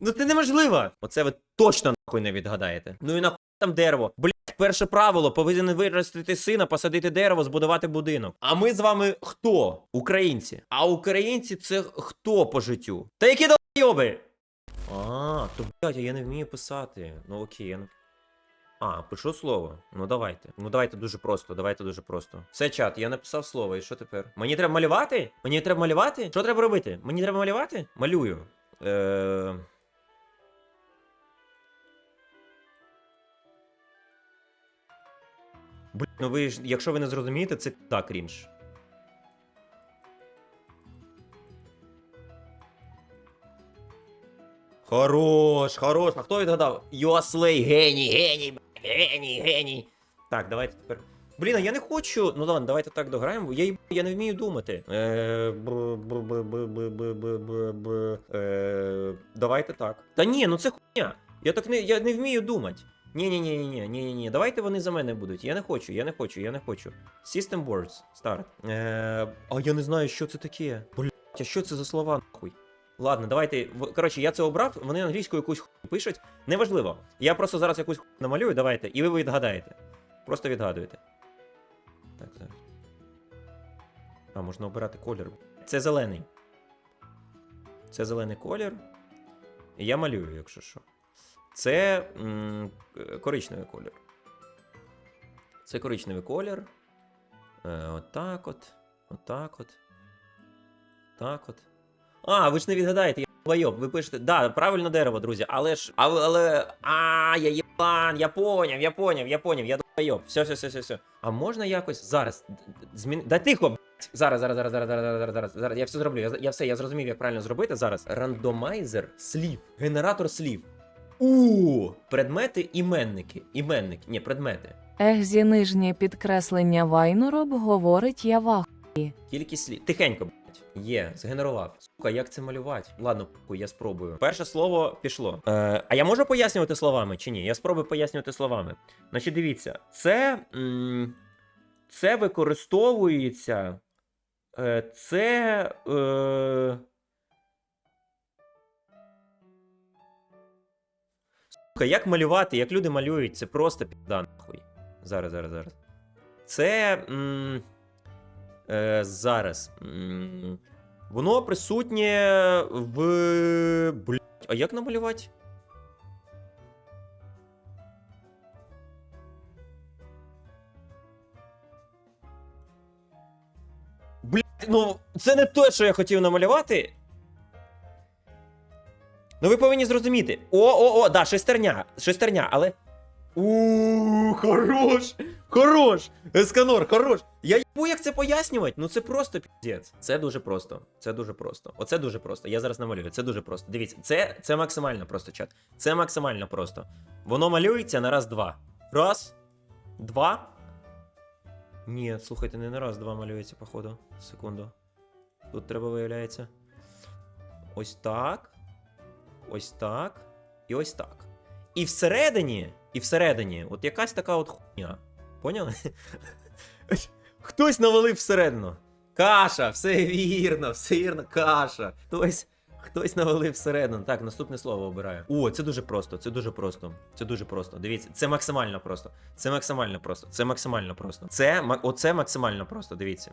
Ну це неможливо. Оце ви точно нахуй не відгадаєте. Ну і нахуй там дерево. Блять, перше правило повинен виростити сина, посадити дерево, збудувати будинок. А ми з вами хто? Українці. А українці це хто по життю? Та які долбойоби? А, то блядь, а я не вмію писати. Ну окей, я не. А, пишу слово. Ну давайте. Ну давайте дуже просто, давайте дуже просто. Все, чат, я написав слово, і що тепер? Мені треба малювати? Мені треба малювати? Що треба робити? Мені треба малювати? Малюю. Е... Блін, ну ви ж, якщо ви не зрозумієте, це так крінж. Хорош, хорош. А хто відгадав? Йослей, геній, геній, б**, геній, геній. Так, давайте тепер. Блін, а я не хочу. Ну ладно, давайте так дограємо. Я, я не вмію думати. Е, б- б- б- б- б- б- б- б- б- е, Давайте так. Та ні, ну це хуйня. Я так не, я не вмію думати. Ні, ні, ні. Давайте вони за мене будуть. Я не хочу, я не хочу, я не хочу. System words. Start. Е, а я не знаю, що це таке. Блять, а що це за слова нахуй? Ладно, давайте. Коротше, я це обрав, вони англійською якусь хуйню пишуть. Неважливо. Я просто зараз якусь хуйню намалюю, давайте, і ви відгадаєте. Просто відгадуєте. Так, зараз. А, можна обирати колір. Це зелений. Це зелений колір. Я малюю, якщо що. Це м, коричневий колір. Це коричневий колір. Е, отак от. Отак от. Так от. А, ви ж не відгадаєте, я байоб. Ви пишете. Да, правильно дерево, друзі, але ж. Але. але а, я єбан, я поняв, я поняв, я поняв, я долбойоб. Все, все, все, все, все. А можна якось зараз змін... Да тихо, блядь. Зараз, зараз, зараз, зараз, зараз, зараз, зараз, зараз. Я все зроблю. Я, я все, я зрозумів, як правильно зробити. Зараз. Рандомайзер слів. Генератор слів. У предмети іменники. Іменники. Ні, предмети. Ех, зі нижнє підкреслення Вайнороб говорить я вах. Кількість слів. Тихенько, блядь. Є, згенерував. Сука, як це малювати? Ладно, похуй, я спробую. Перше слово пішло. Е, а я можу пояснювати словами чи ні? Я спробую пояснювати словами. Значить, дивіться, це. М- це використовується. Е, це. Е, Сука, як малювати, як люди малюють, це просто підда нахуй. Зараз, зараз, зараз. Це. М- е, зараз. М, Воно присутнє в. Блять, а як намалювати? Блять, ну це не те, що я хотів намалювати. Ну ви повинні зрозуміти. О, о, о, да, шестерня. Шестерня, але. У, хорош! Хорош! Есканор, хорош! Я їбу, як це пояснювати? Ну це просто піздець. Це дуже просто. Це дуже просто. Оце дуже просто. Я зараз намалюю. Це дуже просто. Дивіться, це, це максимально просто чат. Це максимально просто. Воно малюється на раз-два. Раз, два. Ні, слухайте, не на раз, два малюється, походу. Секунду. Тут треба виявляється. Ось так. Ось так. І ось так. І всередині, і всередині, от якась така от хуйня. Поняли? Хтось навалив всередину. Каша, все вірно, все вірно, каша. Хтось, хтось навалив всередину. Так, наступне слово обираю. О, це дуже просто, це дуже просто. Це дуже просто. Дивіться, це максимально просто. Це максимально просто. Це максимально просто. Це оце максимально просто. Дивіться.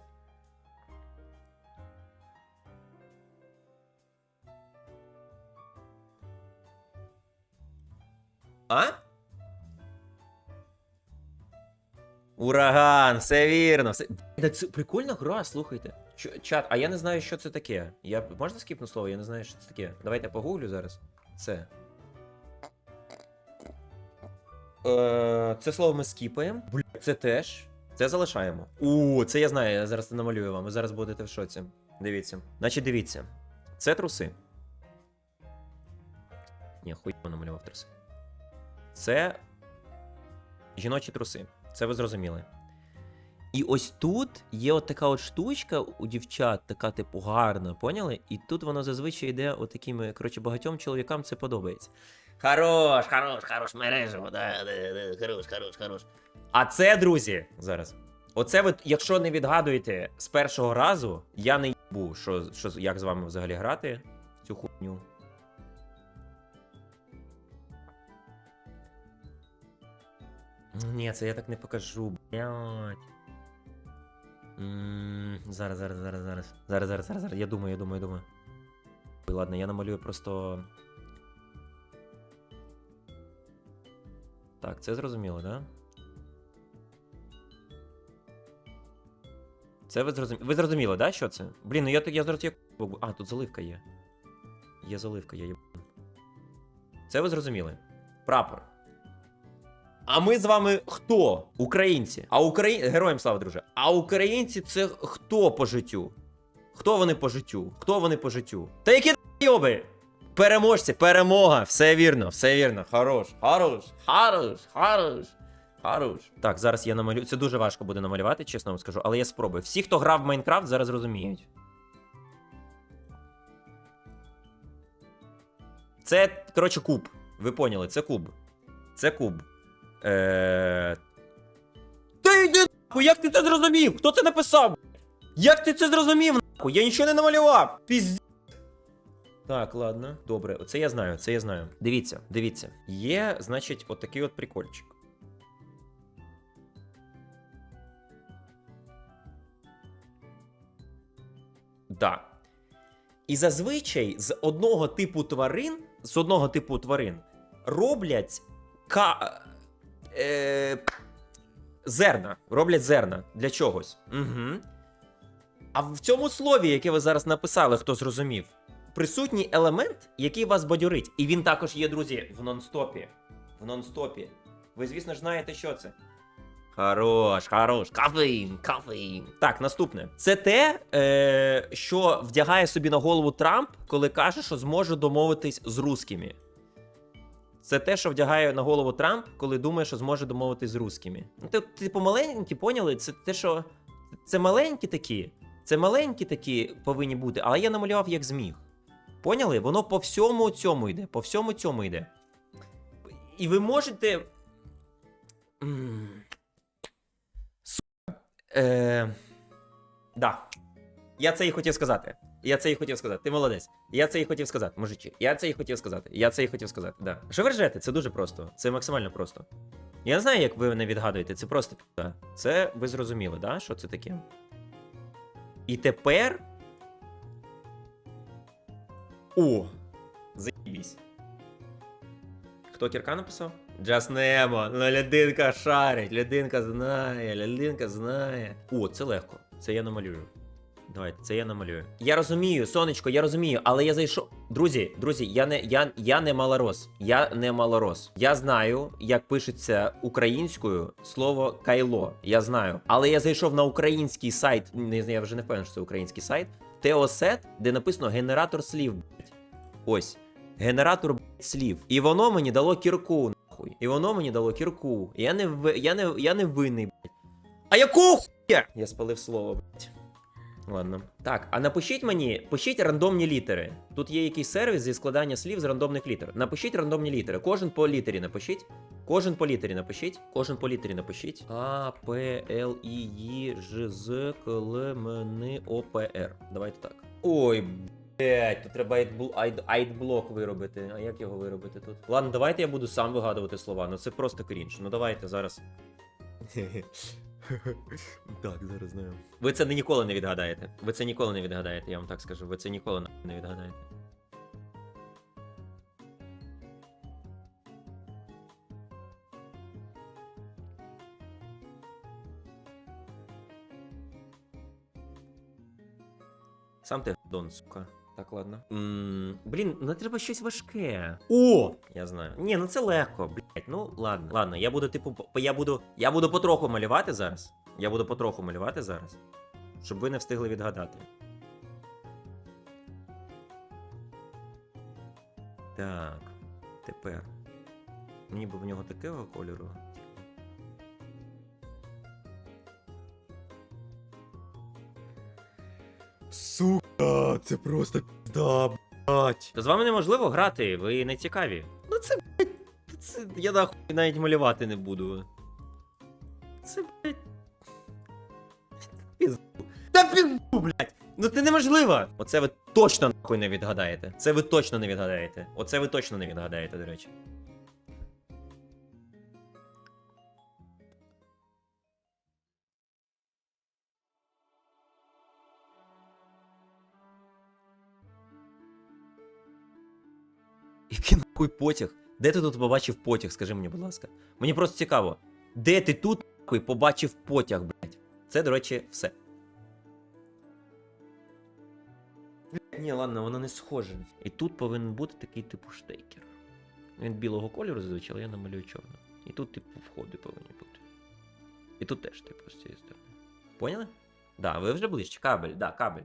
А? Ураган, все вірно. Все... Бля, Це прикольна гра, слухайте. Чо- чат, а я не знаю, що це таке. Я... Можна скіпну слово? Я не знаю, що це таке. Давайте я погуглю зараз. Це. Е, це слово ми скіпаємо. Бля, це теж. Це залишаємо. У, це я знаю, я зараз це намалюю вам. Ви зараз будете в шоці. Дивіться. Значить, дивіться. Це труси. Ні, хуй намалював труси. Це жіночі труси. Це ви зрозуміли. І ось тут є от така от штучка у дівчат, така типу гарна, поняли? І тут воно зазвичай йде отакими, коротше, багатьом чоловікам це подобається. Хорош, хорош, хорош, мережево, да, да, да, хорош, хорош, хорош. А це, друзі, зараз. Оце ви, якщо не відгадуєте з першого разу, я не їбу, що, що, як з вами взагалі грати в цю хуйню. Ні, це я так не покажу, блядь. Зараз, зараз, зараз, зараз. Зараз, зараз, зараз, зараз. Я думаю, я думаю, я думаю. Ладно, я намалюю просто. Так, це зрозуміло, да? Це ви зрозуміли. Ви зрозуміли, да, що це? Блін, ну я я зараз як. А, тут заливка є. Є заливка, я їб... Це ви зрозуміли. Прапор. А ми з вами хто? Українці. А Украї... Героям слава, друже. А українці це хто по життю? Хто вони по життю? Хто вони по життю? Та які йоби? Переможці, перемога. Все вірно, все вірно. Хорош, хорош, хорош, хорош. Хорош. Так, зараз я намалюю. Це дуже важко буде намалювати, чесно вам скажу, але я спробую. Всі, хто грав в Майнкрафт, зараз розуміють. Це, коротше, куб. Ви поняли, це куб. Це куб. Е... Ти йди нахуй, як ти це зрозумів? Хто це написав? Як ти це зрозумів? Нахуй? Я нічого не намалював. Пізд... Так, ладно. Добре, це я знаю, це я знаю. Дивіться, дивіться. Є, значить, отакий от прикольчик. Да. І зазвичай з одного типу тварин, з одного типу тварин роблять ка... е... зерна. Роблять зерна для чогось. Угу. А в цьому слові, яке ви зараз написали, хто зрозумів, присутній елемент, який вас бадьорить. І він також є, друзі, в нон-стопі. В нон-стопі. Ви, звісно ж, знаєте, що це. Хорош, хорош, кафеїн, кафеїн. Так, наступне. Це те, е, що вдягає собі на голову Трамп, коли каже, що зможе домовитись з русскими. Це те, що вдягає на голову Трамп, коли думає, що зможе домовитись з русскими. Ну, ти- Типу, маленькі, поняли? Це те, що. Це маленькі такі. Це маленькі такі повинні бути, але я намалював як зміг. Поняли? Воно по всьому цьому йде. По всьому цьому йде. І ви можете. Е... Да. Я це і хотів сказати. Я це і хотів сказати. Ти молодець. Я це і хотів сказати, мужичі. Я це і хотів сказати. Я це і хотів сказати. Да. Що ви ржете? Це дуже просто. Це максимально просто. Я не знаю, як ви не відгадуєте. Це просто пі***. Це ви зрозуміли, да? що це таке? І тепер. О! Заїбісь. Хто кірка написав? Nemo. Ну, людинка шарить, людинка знає, людинка знає. О, це легко. Це я намалюю. Давайте, це я намалюю. Я розумію, сонечко, я розумію, але я зайшов. Друзі, друзі, я не, я, я не малорос. Я не малорос. Я знаю, як пишеться українською слово кайло. Я знаю. Але я зайшов на український сайт. Не знаю, я вже не впевнений, що це український сайт. Теосет, де написано генератор слів. Ось. Генератор слів. І воно мені дало кірку, нахуй. І воно мені дало кірку. Я не я не, я не винний, блядь. А якого хуя? Я спалив слово, блядь. Ладно. Так, а напишіть мені, пишіть рандомні літери. Тут є якийсь сервіс зі складання слів з рандомних літер. Напишіть рандомні літери. Кожен по літері напишіть. Кожен по літері напишіть. Кожен по літері напишіть. А, П, Л, І, Ї, Ж, З, К, Л, М, Н, О, П, Р. Давайте так. Ой, блять, тут треба айтбл- айд- айтблок виробити. А як його виробити тут? Ладно, давайте я буду сам вигадувати слова. Ну це просто крінж. Ну давайте зараз. Так, зараз знаю. Ви це ніколи не відгадаєте. Ви це ніколи не відгадаєте, я вам так скажу. Ви це ніколи не відгадаєте. Сам ти дон, сука. Так, ладно. м блін, ну треба щось важке. О! Я знаю. Ні, ну це легко, блять. Ну ладно. Ладно, я буду, типу, по- я буду. Я буду потроху малювати зараз. Я буду потроху малювати зараз. Щоб ви не встигли відгадати. Так. Тепер. Мені би в нього такого кольору. Сука, це просто пізда, блять. Та з вами неможливо грати, ви не цікаві. Ну це, блять, це я нахуй навіть малювати не буду. Це, блять. Пізду. Та пізду, блять! Ну це неможливо! Оце ви точно нахуй не відгадаєте. Це ви точно не відгадаєте. Оце ви точно не відгадаєте, до речі. Який нахуй потяг? Де ти тут побачив потяг, скажи мені, будь ласка. Мені просто цікаво, де ти тут нахуй побачив потяг, блядь? Це, до речі, все. Ні, ладно, воно не схоже. І тут повинен бути такий типу штекер. Він білого кольору зазвичай, але я намалюю чорного. І тут, типу, входи повинні бути. І тут теж, типу, з цієї сторони. Поняли? Да, ви вже ближче. Кабель, да, кабель.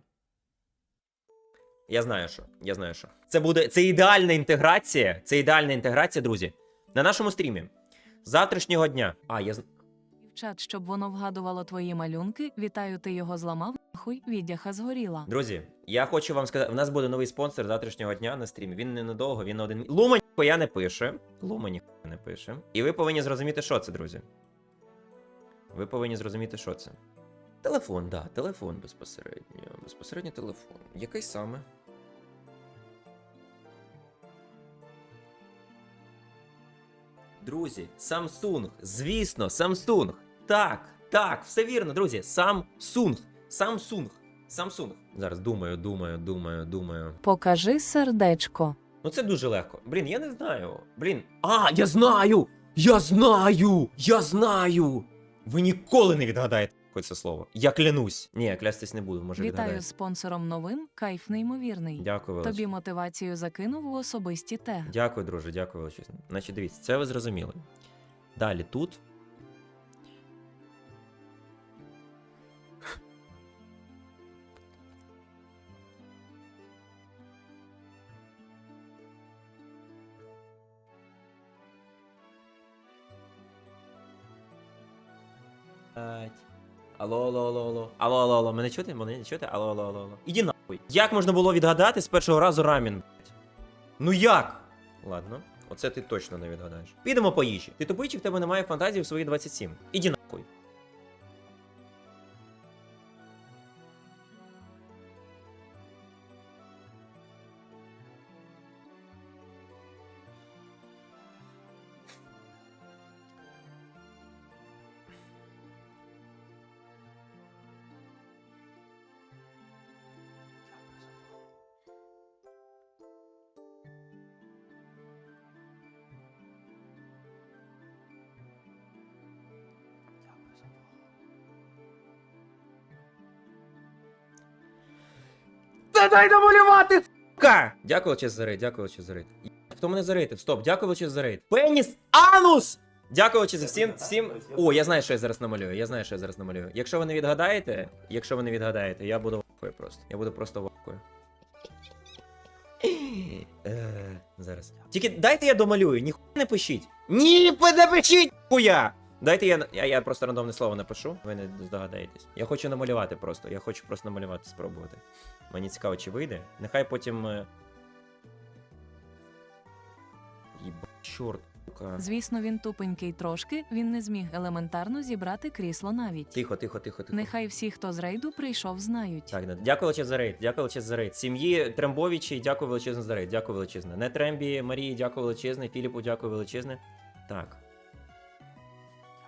Я знаю, що. Я знаю, що. Це буде. Це ідеальна інтеграція. Це ідеальна інтеграція, друзі. На нашому стрімі. Завтрашнього дня. А, я з- Дівчат, щоб воно вгадувало твої малюнки. Вітаю, ти його зламав. Нахуй віддяха згоріла. Друзі, я хочу вам сказати, в нас буде новий спонсор завтрашнього дня на стрімі. Він ненадовго, він на один. Лума ніхуя не пише. Лума ніхуя не пише. І ви повинні зрозуміти, що це, друзі. Ви повинні зрозуміти, що це. Телефон, да, телефон безпосередньо. Безпосередньо телефон. Який саме? Друзі, Samsung. Звісно, Samsung. Так, так, все вірно, друзі. Samsung. Samsung. Samsung. Зараз думаю, думаю, думаю, думаю. Покажи сердечко. Ну це дуже легко. Блін, я не знаю. Блін. А, я знаю! Я знаю! Я знаю! Ви ніколи не відгадаєте це слово. Я клянусь. Ні, я клястись не буду, може Вітаю відгадаю. з спонсором новин. Кайф неймовірний. Дякую, величезно. Тобі мотивацію закинув у особисті тег. Дякую, друже, дякую величезно. Значить, дивіться, це ви зрозуміли. Далі тут. Блядь. Алло, алло, алло, алло. Алло, алло, алло. Мене чути? Мене не чути? Алло, алло, алло, алло. Іди нахуй. Як можна було відгадати з першого разу рамін, блядь? Ну як? Ладно, оце ти точно не відгадаєш. Підемо по їжі. Ти тупий чи в тебе немає фантазії в свої 27. Іди нахуй. Та дай намалювати, сука! Дякую величезно за рейд, дякую величезно за рейд. Хто мене за зарейтив? Стоп, дякую величезно за рейд. Пеніс анус! Дякую величезно всім, всім. О, я знаю, що я зараз намалюю. Я знаю, що я зараз намалюю. Якщо ви не відгадаєте, якщо ви не відгадаєте, я буду вахою просто. Я буду просто вахою. Е, Зараз. Тільки дайте я домалюю, ніхуя не пишіть. Ні, не пишіть, хуя! Дайте я, я, я просто рандомне слово напишу, ви не здогадаєтесь. Я хочу намалювати просто. Я хочу просто намалювати, спробувати. Мені цікаво, чи вийде. Нехай потім. е, Єба, чорт. Звісно, він тупенький трошки. Він не зміг елементарно зібрати крісло навіть. Тихо, тихо, тихо, тихо. Нехай всі, хто з рейду прийшов, знають. Так, да. дякую величезно за рейд, дякую величезно за рейд. Сім'ї Трембовичі, дякую величезно за рейд, дякую величезно. Не Трембі, Марії, дякую величезне, Філіпу, дякую величезне. Так.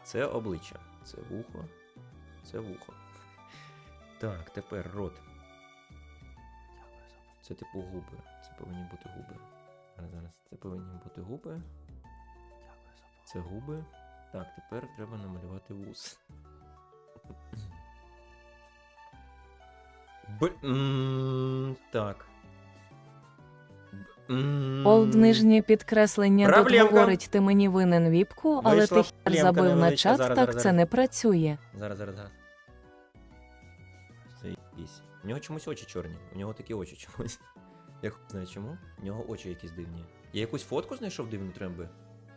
Це обличчя, це вухо, це вухо. Так, тепер рот. Це типу губи. Це повинні бути губи. Зараз, зараз. Це повинні бути губи. Це губи. Так, тепер треба намалювати вус. Б... Так. Олд нижнє підкреслення тут говорить, ти мені винен віпку, але Вийшла ти хер проблемка забив на невеличка. чат, Зараз, так зараз, це зараз. не працює. Зараз, зараз, зараз. У нього чомусь очі чорні. У нього такі очі чомусь. Я хуй знаю чому. У нього очі якісь дивні. Я якусь фотку знайшов дивну тремби?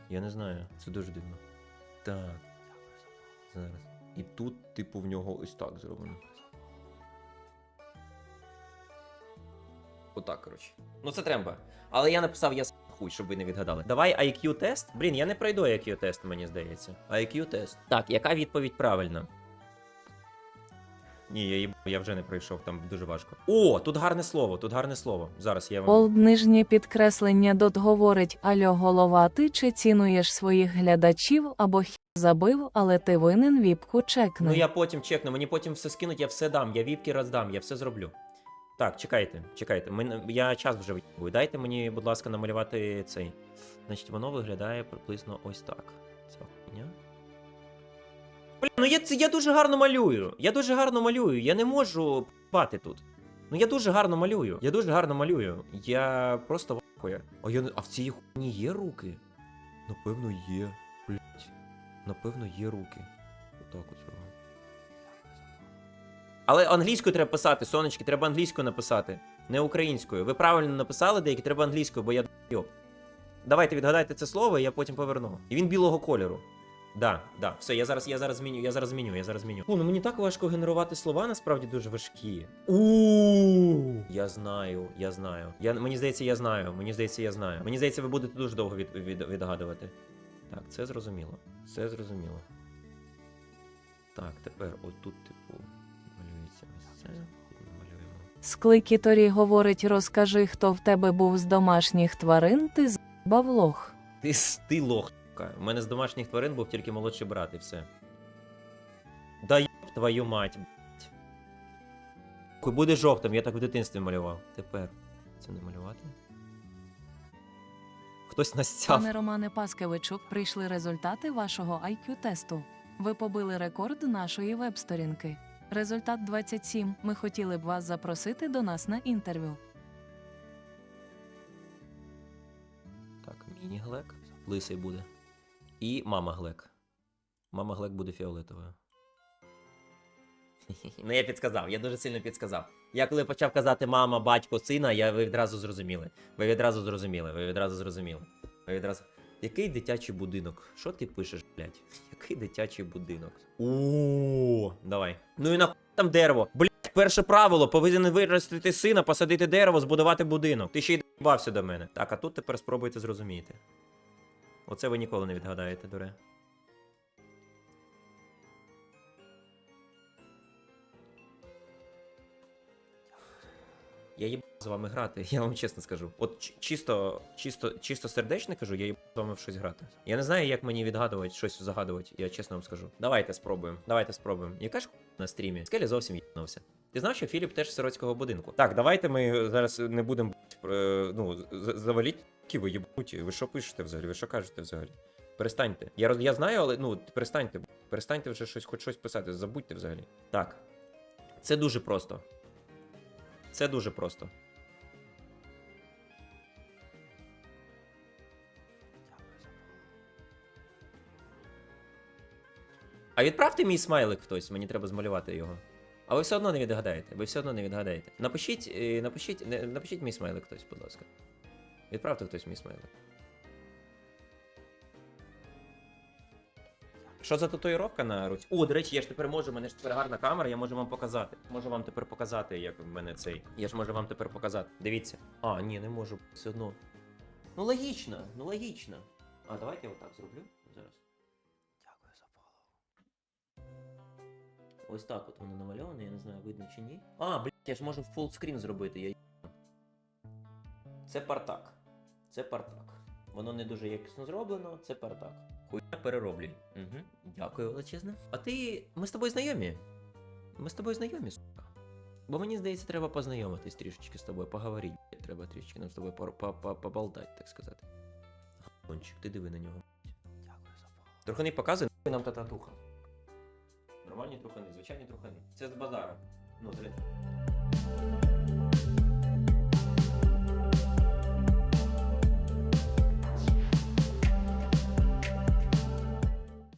Я не знаю. Це дуже дивно. Так. Зараз. І тут, типу, в нього ось так зроблено. Отак, коротше. Ну це тремба. Але я написав я хуй, щоб ви не відгадали. Давай IQ тест. Блін, я не пройду IQ тест, мені здається. IQ тест. Так, яка відповідь правильна? Ні, я, їб- я вже не пройшов, там дуже важко. О, тут гарне слово, тут гарне слово. Зараз я вам. Олд нижнє підкреслення дот говорить: Альо, голова, ти чи цінуєш своїх глядачів або хер забив, але ти винен віпку чекни. Ну я потім чекну, мені потім все скинуть, я все дам, я віпки роздам, я все зроблю. Так, чекайте, чекайте. Ми, я час вже витягую. Дайте мені, будь ласка, намалювати цей. Значить, воно виглядає приблизно ось так. Ця хуйня. Бля, ну я, я дуже гарно малюю. Я дуже гарно малюю. Я не можу бати тут. Ну я дуже гарно малюю. Я дуже гарно малюю. Я просто вахує. А, я, а в цій хуйні є руки? Напевно, є. Блять. Напевно, є руки. Отак от. Але англійською треба писати, сонечки, треба англійською написати, не українською. Ви правильно написали деякі, треба англійською, бо я йоп. Давайте відгадайте це слово, і я потім поверну. І він білого кольору. Да, да, все, я зараз, я зараз зміню, я зараз зміню, я зараз зміню. О, ну мені так важко генерувати слова, насправді дуже важкі. у Я знаю, я знаю. Я, мені здається, я знаю. Мені здається, я знаю. Мені здається, ви будете дуже довго від, від, відгадувати. Так, це зрозуміло. Це зрозуміло. Так, тепер отут, типу, Малюємо. Скликіторі говорить, розкажи, хто в тебе був з домашніх тварин, ти з**бав лох. Ти, с- ти лох. сука. У мене з домашніх тварин був тільки молодший брат і все. Да ёб твою мать, блять. Хуй буде жовтим, я так в дитинстві малював. Тепер це не малювати. Хтось настяв. Пане Романе Паскевичук, прийшли результати вашого IQ-тесту. Ви побили рекорд нашої веб-сторінки. Результат 27. Ми хотіли б вас запросити до нас на інтерв'ю. Так, міні-глек. Лисий буде. І мама глек. Мама глек буде фіолетовою. Ну, я підсказав, я дуже сильно підсказав. Я коли почав казати мама, батько, сина, я ви відразу зрозуміли. Ви відразу зрозуміли, ви відразу зрозуміли. Ви відразу. Який дитячий будинок? Що ти пишеш, блядь? Який дитячий будинок? О, давай. Ну і нахуй там дерево. Блядь, перше правило: повинен виростити сина, посадити дерево, збудувати будинок. Ти ще й доїбався до мене. Так, а тут тепер спробуйте зрозуміти. Оце ви ніколи не відгадаєте, дуре. Я їб з вами грати, я вам чесно скажу. От чисто, чисто, чисто сердечно кажу, я їб з вами в щось грати. Я не знаю, як мені відгадувати, щось загадувати, я чесно вам скажу. Давайте спробуємо. Давайте спробуємо. Яка ж на стрімі? Скелі зовсім їбнувся. Ти знав, що Філіп теж з сиротського будинку? Так, давайте ми зараз не будемо е, ну, заваліть, ви їбуті. Ви що пишете взагалі? Ви що кажете взагалі? Перестаньте. Я, роз- я знаю, але ну перестаньте. Перестаньте вже щось, хоч щось писати. Забудьте взагалі. Так. Це дуже просто. Це дуже просто. А відправте мій смайлик хтось, мені треба змалювати його. А ви все одно не відгадаєте. Ви все одно не відгадаєте. Напишіть, е, напишіть, напишіть мій смайлик хтось, будь ласка. Відправте хтось мій смайлик. Що за татуїровка на руці? О, до речі, я ж тепер можу, у мене ж тепер гарна камера, я можу вам показати. Можу вам тепер показати, як в мене цей. Я ж можу вам тепер показати. Дивіться. А, ні, не можу, все одно. Ну логічно, ну логічно. А, давайте я отак зроблю зараз. Дякую за фоллоу. Ось так от воно намальоване, я не знаю, видно чи ні. А, блядь, я ж можу фулскрін зробити, я. Це партак. Це партак. Воно не дуже якісно зроблено, це партак. Перероблюй. Угу. Дякую величезне. А ти. Ми з тобою знайомі? Ми з тобою знайомі, сука. Бо мені здається, треба познайомитись трішечки з тобою, поговорити. Треба трішечки нам з тобою поболтати, так сказати. Гончик, ти диви на нього. Дякую за фоллоу. Трухани показує нахуй нам та татуха. Нормальні трухани, звичайні трухани. Це з базара. Ну, три.